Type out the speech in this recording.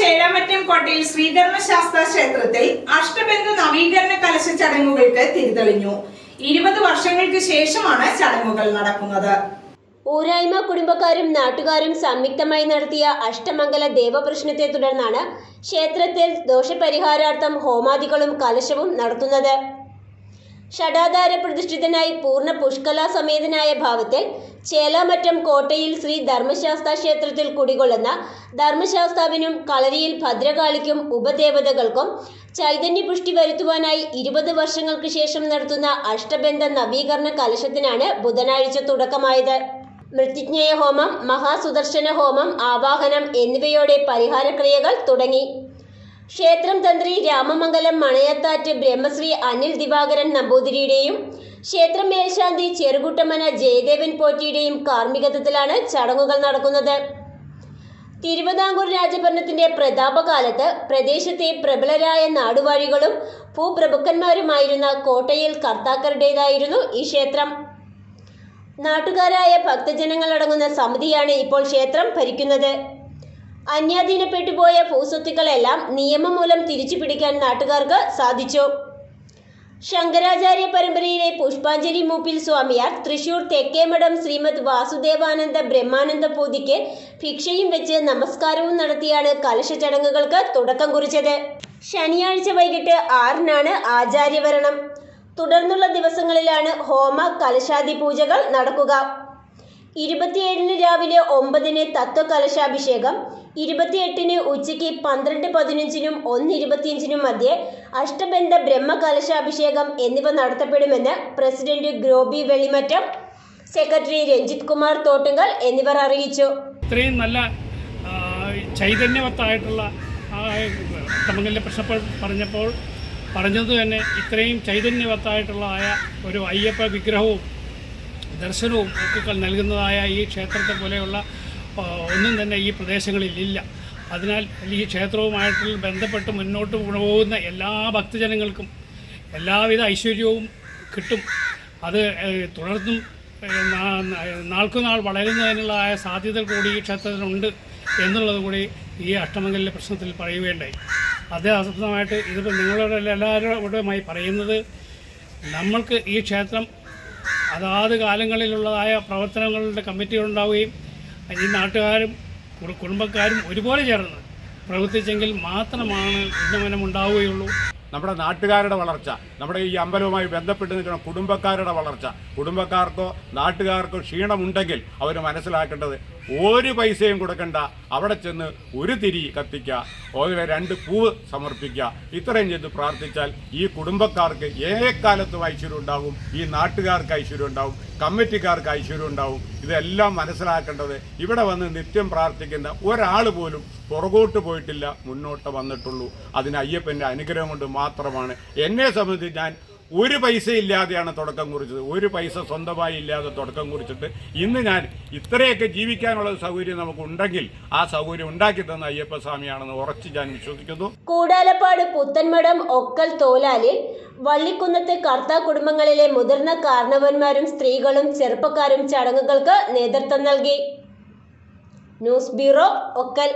ചേരാമറ്റം കോട്ടയിൽ ശ്രീധർമ്മശാസ്ത്ര ക്ഷേത്രത്തിൽ അഷ്ടബന്ധു നവീകരണ കലശ ചടങ്ങുകൾക്ക് തിരിതെളിഞ്ഞു. ഇരുപത് വർഷങ്ങൾക്ക് ശേഷമാണ് ചടങ്ങുകൾ നടക്കുന്നത്. ഊരായ്മ കുടുംബക്കാരും നാട്ടുകാരും സംയുക്തമായി നടത്തിയ അഷ്ടമംഗല ദേവപ്രശ്നത്തെ തുടർന്നാണ് ക്ഷേത്രത്തിൽ ദോഷപരിഹാരാർത്ഥം ഹോമാദികളും കലശവും നടത്തുന്നത്. ഷടാധാര പ്രതിഷ്ഠിതനായി പൂർണ പുഷ്കല സമേതനായ ഭാവത്തിൽ ചേലാമറ്റം കോട്ടയിൽ ശ്രീ ധർമ്മശാസ്ത്ര ക്ഷേത്രത്തിൽ കുടികൊള്ളുന്ന ധർമ്മശാസ്താവിനും കളരിയിൽ ഭദ്രകാളിക്കും ഉപദേവതകൾക്കും ചൈതന്യ പുഷ്ടി വരുത്തുവാനായി ഇരുപത് വർഷങ്ങൾക്ക് ശേഷം നടത്തുന്ന അഷ്ടബന്ധ നവീകരണ കലശത്തിനാണ് ബുധനാഴ്ച തുടക്കമായത്. മൃത്യുജ്ഞയ ഹോമം മഹാസുദർശന ഹോമം ആവാഹനം എന്നിവയോടെ പരിഹാരക്രിയകൾ തുടങ്ങി. ക്ഷേത്രം തന്ത്രി രാമമംഗലം മണയത്താറ്റ് ബ്രഹ്മശ്രീ അനിൽ ദിവാകരൻ നമ്പൂതിരിയുടെയും ക്ഷേത്രം മേൽശാന്തി ചെറുകുട്ടമന ജയദേവൻ പോറ്റിയുടെയും കാർമ്മികത്വത്തിലാണ് ചടങ്ങുകൾ നടക്കുന്നത്. തിരുവിതാംകൂർ രാജഭരണത്തിന്റെ പ്രതാപകാലത്ത് പ്രദേശത്തെ പ്രബലരായ നാടുവാഴികളും ഭൂപ്രഭുക്കന്മാരുമായിരുന്ന കോട്ടയിൽ കർത്താക്കരുടേതായിരുന്നു ഈ ക്ഷേത്രം. നാട്ടുകാരായ ഭക്തജനങ്ങളടങ്ങുന്ന സമിതിയാണ് ഇപ്പോൾ ക്ഷേത്രം ഭരിക്കുന്നത്. അന്യാധീനപ്പെട്ടുപോയ ഭൂസ്വത്തുക്കളെല്ലാം നിയമം മൂലം തിരിച്ചു പിടിക്കാൻ നാട്ടുകാർക്ക് സാധിച്ചു. ശങ്കരാചാര്യ പരമ്പരയിലെ പുഷ്പാഞ്ജലി മൂപ്പിൽ സ്വാമിയാർ തൃശൂർ തെക്കേമഠം ശ്രീമദ് വാസുദേവാനന്ദ ബ്രഹ്മാനന്ദ പൂതിക്ക് ഭിക്ഷയും വെച്ച് നമസ്കാരവും നടത്തിയാണ് കലശ ചടങ്ങുകൾക്ക് തുടക്കം കുറിച്ചത്. ശനിയാഴ്ച വൈകിട്ട് ആറിനാണ് ആചാര്യവരണം. തുടർന്നുള്ള ദിവസങ്ങളിലാണ് ഹോമ കലശാദി പൂജകൾ നടക്കുക. ഇരുപത്തിയേഴിന് രാവിലെ ഒമ്പതിന് തത്വകലശാഭിഷേകം ഇരുപത്തിയെട്ടിന് ഉച്ചയ്ക്ക് പന്ത്രണ്ട് പതിനഞ്ചിനും ഒന്ന് ഇരുപത്തിയഞ്ചിനും മധ്യേ അഷ്ടബന്ധ ബ്രഹ്മകലശാഭിഷേകം എന്നിവ നടത്തപ്പെടുമെന്ന് പ്രസിഡന്റ് ഗ്രോബി വെളിമറ്റം സെക്രട്ടറി രഞ്ജിത് കുമാർ തോട്ടുങ്കൽ എന്നിവർ അറിയിച്ചു. ഇത്രയും നല്ല ചൈതന്യവത്തായിട്ടുള്ള തമിഴിലെ പ്രശ്നം പറഞ്ഞപ്പോൾ പറഞ്ഞത് തന്നെ ഇത്രയും ചൈതന്യവത്തായിട്ടുള്ള ആയ ഒരു അയ്യപ്പ വിഗ്രഹവും ദർശനവും ഒക്കെ നൽകുന്നതായ ഈ ക്ഷേത്രത്തെ പോലെയുള്ള ഒന്നും തന്നെ ഈ പ്രദേശങ്ങളിൽ ഇല്ല. അതിനാൽ ഈ ക്ഷേത്രവുമായിട്ട് ബന്ധപ്പെട്ട് മുന്നോട്ട് പോകുന്ന എല്ലാ ഭക്തജനങ്ങൾക്കും എല്ലാവിധ ഐശ്വര്യവും കിട്ടും. അത് തുടർന്നും നാൾക്കുനാൾ വളരുന്നതിനുള്ളതായ സാധ്യത കൂടി ഈ ക്ഷേത്രത്തിനുണ്ട് എന്നുള്ളത് കൂടി ഈ അഷ്ടമംഗലിലെ പ്രശ്നത്തിൽ പറയുകയുണ്ടായി. അതേ അസത്യമായിട്ട് ഇതിപ്പോൾ നിങ്ങളുടെ എല്ലാവരോടുമായി പറയുന്നത് നമ്മൾക്ക് ഈ ക്ഷേത്രം അതാത് കാലങ്ങളിലുള്ളതായ പ്രവർത്തനങ്ങളുടെ കമ്മിറ്റികളുണ്ടാവുകയും ഈ നാട്ടുകാരും കുടുംബക്കാരും ഒരുപോലെ ചേർന്ന് പ്രവർത്തിച്ചെങ്കിൽ മാത്രമാണ് ഉന്നമനം ഉണ്ടാവുകയുള്ളൂ നമ്മുടെ നാട്ടുകാരുടെ വളർച്ച നമ്മുടെ ഈ അമ്പലവുമായി ബന്ധപ്പെട്ട് നിൽക്കുന്ന കുടുംബക്കാരുടെ വളർച്ച കുടുംബക്കാർക്കോ നാട്ടുകാർക്കോ ക്ഷീണമുണ്ടെങ്കിൽ അവർ മനസ്സിലാക്കേണ്ടത് ഒരു പൈസയും കൊടുക്കണ്ട. അവിടെ ചെന്ന് ഒരു തിരി കത്തിക്കുക ഓരോ രണ്ട് പൂവ് സമർപ്പിക്കുക. ഇത്രയും ചെയ്ത് പ്രാർത്ഥിച്ചാൽ ഈ കുടുംബക്കാർക്ക് ഏക്കാലത്തും ഐശ്വര്യം ഉണ്ടാവും ഈ നാട്ടുകാർക്ക് ഐശ്വര്യം ഉണ്ടാവും കമ്മിറ്റിക്കാർക്ക് ഐശ്വര്യം ഉണ്ടാവും ഇതെല്ലാം മനസ്സിലാക്കേണ്ടത് ഇവിടെ വന്ന് നിത്യം പ്രാർത്ഥിക്കുന്ന ഒരാൾ പോലും പുറകോട്ട് പോയിട്ടില്ല മുന്നോട്ട് വന്നിട്ടുള്ളൂ. അതിന് അയ്യപ്പന്റെ അനുഗ്രഹം കൊണ്ട് മാത്രമാണ്. എന്നെ സംബന്ധിച്ച് ഞാൻ ഒരു പൈസ ഇല്ലാതെയാണ് തുടക്കം കുറിച്ചത്. ഒരു പൈസ സ്വന്തമായി ഇല്ലാതെ തുടക്കം കുറിച്ചിട്ട് ഇന്ന് ഞാൻ ഇത്രയൊക്കെ ജീവിക്കാനുള്ള സൗകര്യം നമുക്കുണ്ടെങ്കിൽ ആ സൗകര്യം ഉണ്ടാക്കി തന്ന അയ്യപ്പ സ്വാമിയാണെന്ന് ഉറച്ച് ഞാൻ വിശ്വസിക്കുന്നു. കൂടാലപ്പാട് പുത്തൻമഠം ഒക്കൽ തോലാലിൽ വള്ളിക്കുന്നത്തെ കർത്താ കുടുംബങ്ങളിലെ മുതിർന്ന കാരണവന്മാരും സ്ത്രീകളും ചെറുപ്പക്കാരും ചടങ്ങുകൾക്ക് നേതൃത്വം നൽകി. News bureau Okkal.